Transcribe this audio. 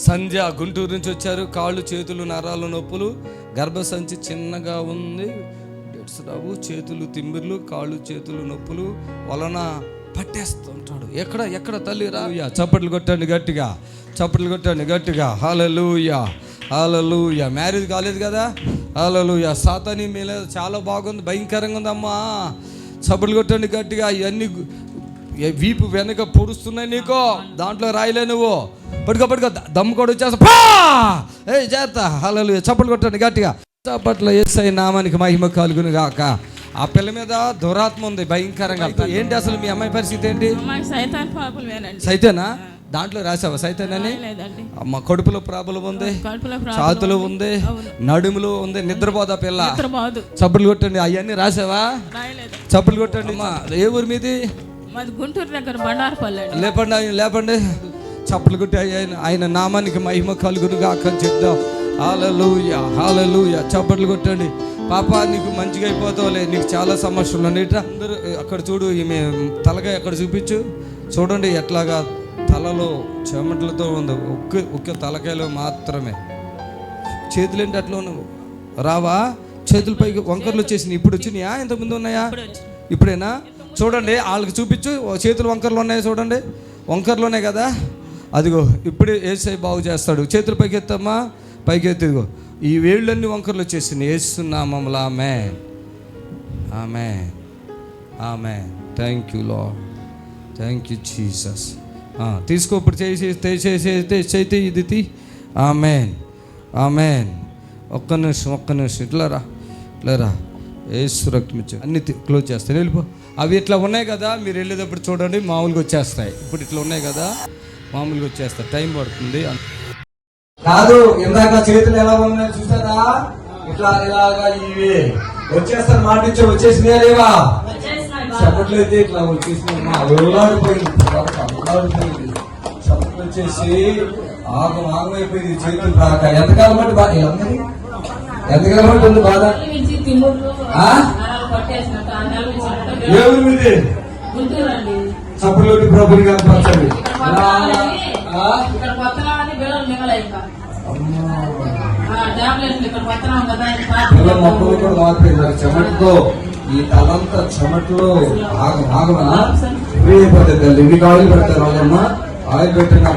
సంధ్య గుంటూరు నుంచి వచ్చారు. కాళ్ళు చేతులు నరాలు నొప్పులు. గర్భసంచి చిన్నగా ఉంది. డెట్స్ రావు చేతులు తిమ్మిర్లు కాళ్ళు చేతులు నొప్పులు. వలన పట్టేస్తుంటాడు ఎక్కడ ఎక్కడ తల్లి రావుయా చప్పట్లు కొట్టండి గట్టిగా. చప్పట్లు కొట్టండి గట్టిగా. హాలూయా హాలూయా మ్యారేజ్ కాలేదు కదా? హాలూయా సాతాని మీద చాలా బాగుంది. భయంకరంగా ఉందమ్మా చప్పట్లు కొట్టండి గట్టిగా. ఇవన్నీ వీపు వెనక పొడుస్తున్నాయి నీకో. దాంట్లో రాయలే నువ్వు. పడుకో పడుకో ద- దమ్ము కూడా వచ్చేస్తా. పా! ఏ చేస్తా హలో చప్పట్లు కొట్టండి గట్టిగా. చప్పట్లో ఎస్ఐ నామానికి మహిమ కలుగును గాక. ఆ పిల్ల మీద దురాత్మ ఉంది భయంకరంగా. ఏంటి అసలు మీ అమ్మాయి పరిస్థితి ఏంటి? సైతాన్ దాంట్లో రాసావా సైతేనని అమ్మ కడుపులో ప్రాబ్లం ఉంది కడుపులో ఛాతులో ఉంది. నడుములో ఉంది నిద్రపోదా పిల్ల? చప్పట్లు కొట్టండి అవన్నీ రాసావా? రాయలేదు. చప్పట్లు కొట్టండి అమ్మా. ఏ ఊరి మీది? గుంటూరు దగ్గర బండారపల్లి లేపండి లేపండి. చప్పలు కొట్టి ఆయన ఆయన నామానికి మహిమ కలుగును గాక అని చెప్దాం. హాలలుయ హాలలుయ చప్పట్లు కొట్టండి. పాప నీకు మంచిగా అయిపోతావులే. నీకు చాలా సమస్యలు ఉన్నాయి. అందరూ అక్కడ చూడు ఈమె తలగా ఎక్కడ చూపించు. చూడండి ఎట్లాగా తలలో చెమటలతో ఉంది. ఒక్క ఒక్క తలకాయలో మాత్రమే. చేతులు ఏంటి అట్లా నువ్వు రావా? చేతుల పైకి వంకర్లు వచ్చేసినాయి. ఇప్పుడు వచ్చినాయా? ఇంతకుముందు ఉన్నాయా? ఇప్పుడేనా? చూడండి వాళ్ళకి చూపించు. చేతులు వంకర్లు ఉన్నాయి చూడండి. వంకర్లోనే కదా? అదిగో ఇప్పుడే ఏసై బాగు చేస్తాడు. చేతులు పైకెత్తమ్మా. ఎత్తమ్మా ఈ ఎత్తిదిగో ఈ వేళ్ళన్నీ వంకర్లు వచ్చేసినాయి. వేస్తున్నామమ్మల ఆమె ఆమె ఆమె థ్యాంక్ యూ లో థ్యాంక్ యూ జీసస్ తీసుకో ఇప్పుడు చేసి చేతి ఇది తీ ఆమెన్. ఆమెన్. ఒక్క నిమిషం ఒక్క నిమిషం. ఇట్లా రా ఇట్లా రా. ఏసు రక్తం అన్ని క్లోజ్ చేస్తాను వెళ్ళిపో. అవి ఇట్లా ఉన్నాయి కదా మీరు వెళ్ళేటప్పుడు చూడండి మామూలుగా వచ్చేస్తాయి. ఇప్పుడు ఇట్లా ఉన్నాయి కదా. మామూలుగా వచ్చేస్తాయి టైం పడుతుంది. కాదు ఇందాక చేతులు ఎలా ఉన్నాయి చూసారా? ఇట్లా ఇలాగా ఇవి. వచ్చేస్తారు మాట ఇచ్చే వచ్చేసినాయా లేవా? చప్పట్లయితే ఇట్లా ఎవలాడిపోయింది ఎవలాడిపోయింది చప్పట్లు వచ్చేసి ఆగం ఆగమైపోయింది చేతులు రాక. ఎంతకాలం బట్టి బాధ? ఎంతకాలం బట్టి ఉంది బాధ? నుంచి నుంచి ఏ ఊరు చప్పట్లోకి ప్రభుని కనపరచండి. మొక్కలు కూడా మారిపోయింది. చెమటతో ఈ తలంతా చెమటలో ఆగం ఆగమనా ప్రియపద్ధతి ఇవి కాళ్ళు పెడతారు వాళ్ళమ్మా ఆయిల్ పెట్టిన